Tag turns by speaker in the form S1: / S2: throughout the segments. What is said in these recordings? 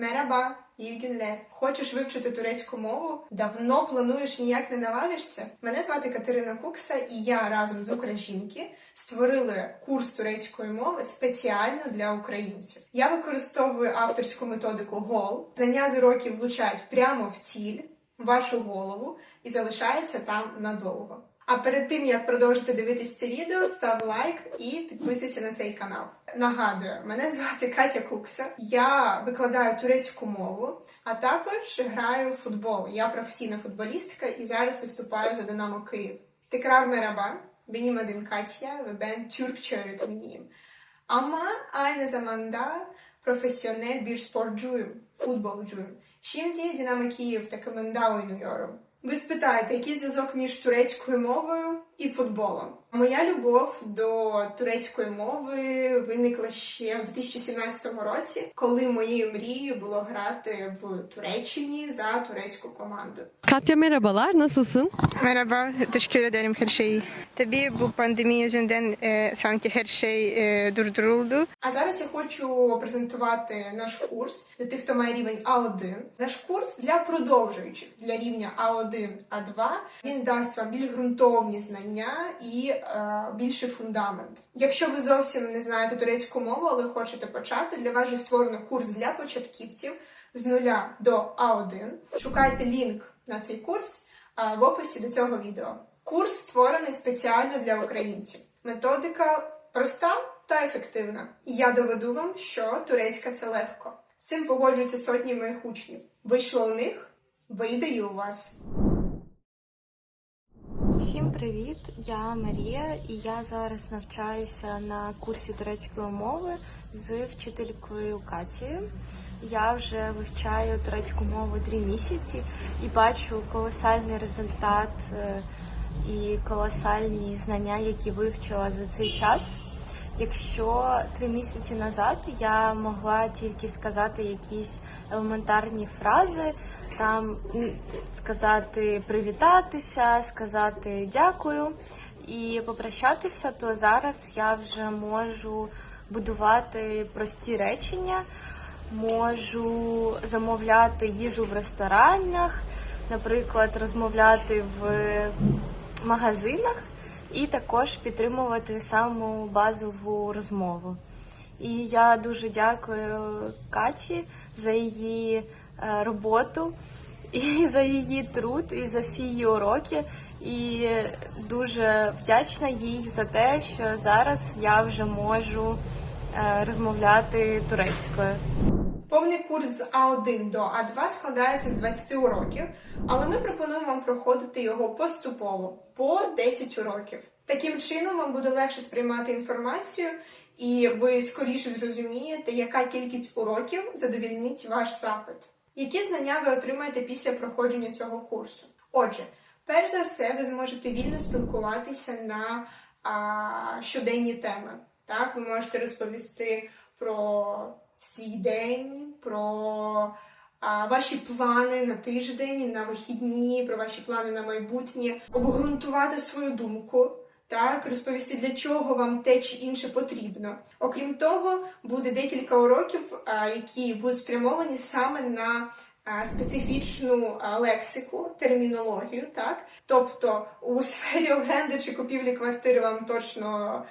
S1: Мераба, Ільгюнлер. Хочеш вивчити турецьку мову? Давно плануєш ніяк не наважишся? Мене звати Катерина Кукса, і я разом з Українки створили курс турецької мови спеціально для українців. Я використовую авторську методику GOL. Знання з уроків влучають прямо в ціль, в вашу голову і залишаються там надовго. А перед тим як продовжити дивитись це відео, став лайк і підписуйся на цей канал. Нагадую, мене звати Катя Кукса. Я викладаю турецьку мову, а також граю в футбол. Я професійна футболістка і зараз виступаю за Динамо Київ. Tekrar merhaba. Benim adım Katya ve ben Türkçe öğretmeniyim. Ama aynı zamanda profesyonel bir sporcuyum, futbolcuyum. Şimdi Dinamo Kyiv takımında oynuyorum. Ви спитаєте, який зв'язок між турецькою мовою і футболом? Моя любов до турецької мови виникла ще в 2017 році, коли моєю мрією було грати в Туреччині за турецьку команду.
S2: Katya merhabalar, nasılsın?
S3: Merhaba, teşekkür ederim her şeyi. Tabii bu pandemi yüzünden e, sanki her şey e, durduruldu.
S1: А зараз я хочу презентувати наш курс для тих, хто має рівень А1. Наш курс для продовжуючих для рівня А1, А2. Він дасть вам більш ґрунтовні знання і е, більший фундамент. Якщо ви зовсім не знаєте турецьку мову, але хочете почати, для вас же створено курс для початківців з нуля до А1. Шукайте лінк на цей курс е, в описі до цього відео. Курс створений спеціально для українців. Методика проста та ефективна. І я доведу вам, що турецька це легко. З цим погоджуються сотні моїх учнів. Вийшло у них, вийде і у вас.
S4: Всім привіт! Я Марія, і я зараз навчаюся на курсі турецької мови з вчителькою Катією. Я вже вивчаю турецьку мову три місяці і бачу колосальний результат е, і колосальні знання, які вивчила за цей час. Якщо три місяці назад я могла тільки сказати якісь елементарні фрази, там сказати привітатися, сказати дякую і попрощатися, то зараз я вже можу будувати прості речення, можу замовляти їжу в ресторанах, наприклад, розмовляти в магазинах і також підтримувати саму базову розмову. І я дуже дякую Каті за її роботу, і за її труд, і за всі її уроки. І дуже вдячна їй за те, що зараз я вже можу е, розмовляти турецькою.
S1: Повний курс з А1 до А2 складається з 20 уроків, але ми пропонуємо вам проходити його поступово по 10 уроків. Таким чином вам буде легше сприймати інформацію, і ви скоріше зрозумієте, яка кількість уроків задовільнить ваш запит. Які знання ви отримаєте після проходження цього курсу? Отже, перш за все, ви зможете вільно спілкуватися на а, щоденні теми. Так, ви можете розповісти про свій день, про а, ваші плани на тиждень, на вихідні, про ваші плани на майбутнє, обґрунтувати свою думку. Так, розповісти, для чого вам те чи інше потрібно. Окрім того, буде декілька уроків, які будуть спрямовані саме на специфічну лексику, термінологію. Так, тобто у сфері оренди чи купівлі квартири вам точно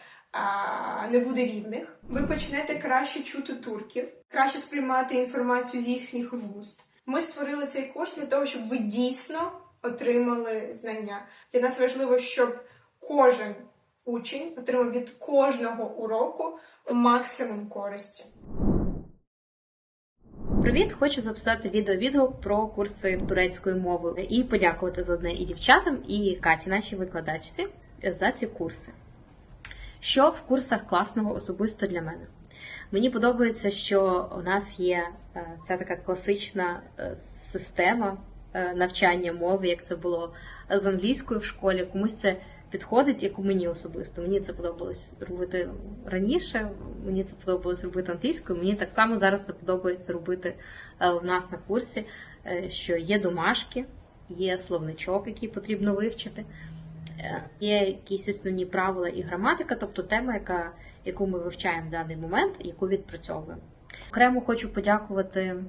S1: не буде рівних. Ви почнете краще чути турків, краще сприймати інформацію з їхніх вуст. Ми створили цей курс для того, щоб ви дійсно отримали знання. Для нас важливо, щоб кожен учень отримав від кожного уроку максимум користі.
S5: Привіт! Хочу записати відео-відгук про курси турецької мови і подякувати за одне і дівчатам, і Каті, нашій викладачці, за ці курси. Що в курсах класного особисто для мене? Мені подобається, що у нас є е, ця така класична е, система е, навчання мови, як це було з англійською в школі. Комусь це підходить, як мені особисто. Мені це подобалось робити раніше, мені це подобалось робити англійською. Мені так само зараз це подобається робити е, в нас на курсі, е, що є домашки, є словничок, який потрібно вивчити. Е, Є якісь основні правила і граматика, тобто тема, яка, яку ми вивчаємо в даний момент, яку відпрацьовуємо. Окремо хочу подякувати е,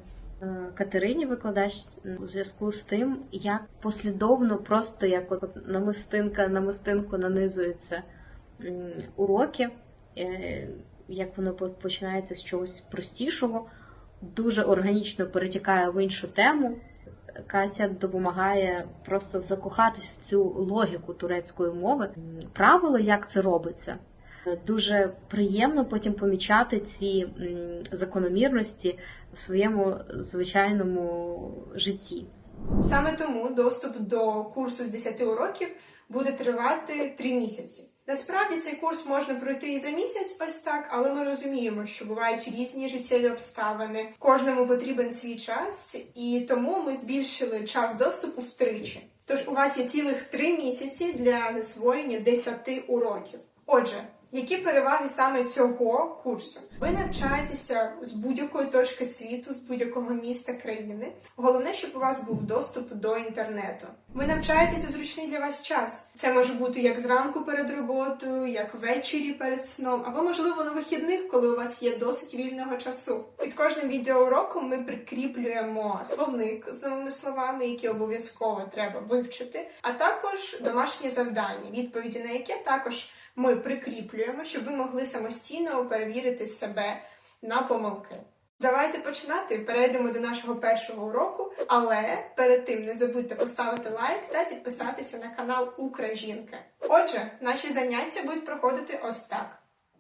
S5: Катерині, викладач, у зв'язку з тим, як послідовно, просто як от намистинка на мистинку нанизуються уроки, е, як воно починається з чогось простішого, дуже органічно перетікає в іншу тему. Катя допомагає просто закохатись в цю логіку турецької мови. Правило, як це робиться. Дуже приємно потім помічати ці закономірності в своєму звичайному житті.
S1: Саме тому доступ до курсу з 10 уроків буде тривати 3 місяці. Насправді цей курс можна пройти і за місяць, ось так, але ми розуміємо, що бувають різні життєві обставини. Кожному потрібен свій час, і тому ми збільшили час доступу втричі. Тож у вас є цілих 3 місяці для засвоєння 10 уроків. Отже, які переваги саме цього курсу? Ви навчаєтеся з будь-якої точки світу, з будь-якого міста країни. Головне, щоб у вас був доступ до інтернету. Ви навчаєтеся зручний для вас час. Це може бути як зранку перед роботою, як ввечері перед сном, або можливо на вихідних, коли у вас є досить вільного часу. Під кожним відеоуроком ми прикріплюємо словник з новими словами, які обов'язково треба вивчити, а також домашнє завдання, відповіді на яке також ми прикріплюємо, щоб ви могли самостійно перевірити себе на помилки. Давайте починати. Перейдемо до нашого першого уроку, але перед тим не забудьте поставити лайк та підписатися на канал Українки. Отже, наші заняття будуть проходити ось так.